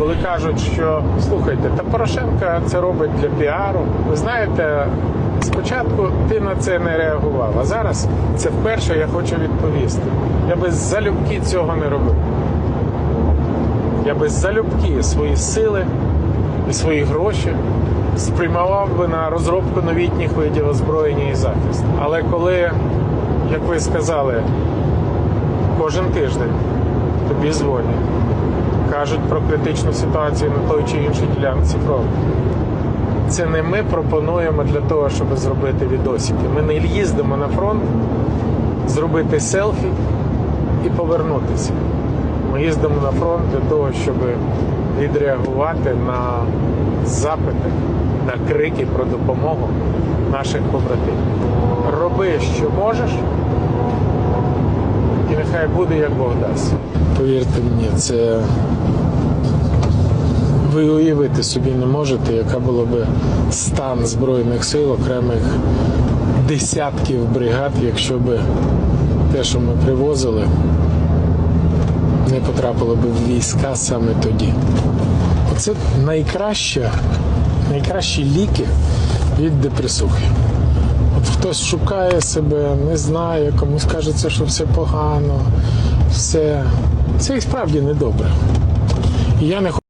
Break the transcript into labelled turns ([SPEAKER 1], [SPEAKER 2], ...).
[SPEAKER 1] коли кажуть, що слухайте, та Порошенка це робить для піару. Ви знаєте, спочатку ти на це не реагував, а зараз це вперше я хочу відповісти. Я би залюбки цього не робив. Я би залюбки свої сили і свої гроші спрямував би на розробку новітніх видів озброєння і захист. Але коли, як ви сказали, кожен тиждень тобі дзвонять, кажуть про критичну ситуацію на той чи іншій ділянці фронту. Це не ми пропонуємо для того, щоб зробити відосики. Ми не їздимо на фронт, зробити селфі і повернутися. Ми їздимо на фронт для того, щоб відреагувати на запити, на крики про допомогу наших побратимів. Роби, що можеш, і нехай буде, як Бог дасть. Повірте мені, це ви уявити собі не можете, яка була би стан Збройних сил окремих десятків бригад, якщо би те, що ми привозили, не потрапило би в війська саме тоді. Оце найкраще, найкращі ліки від депресухи. От хтось шукає себе, не знає, комусь кажеться, що все погано, все. Це і справді недобре. І я не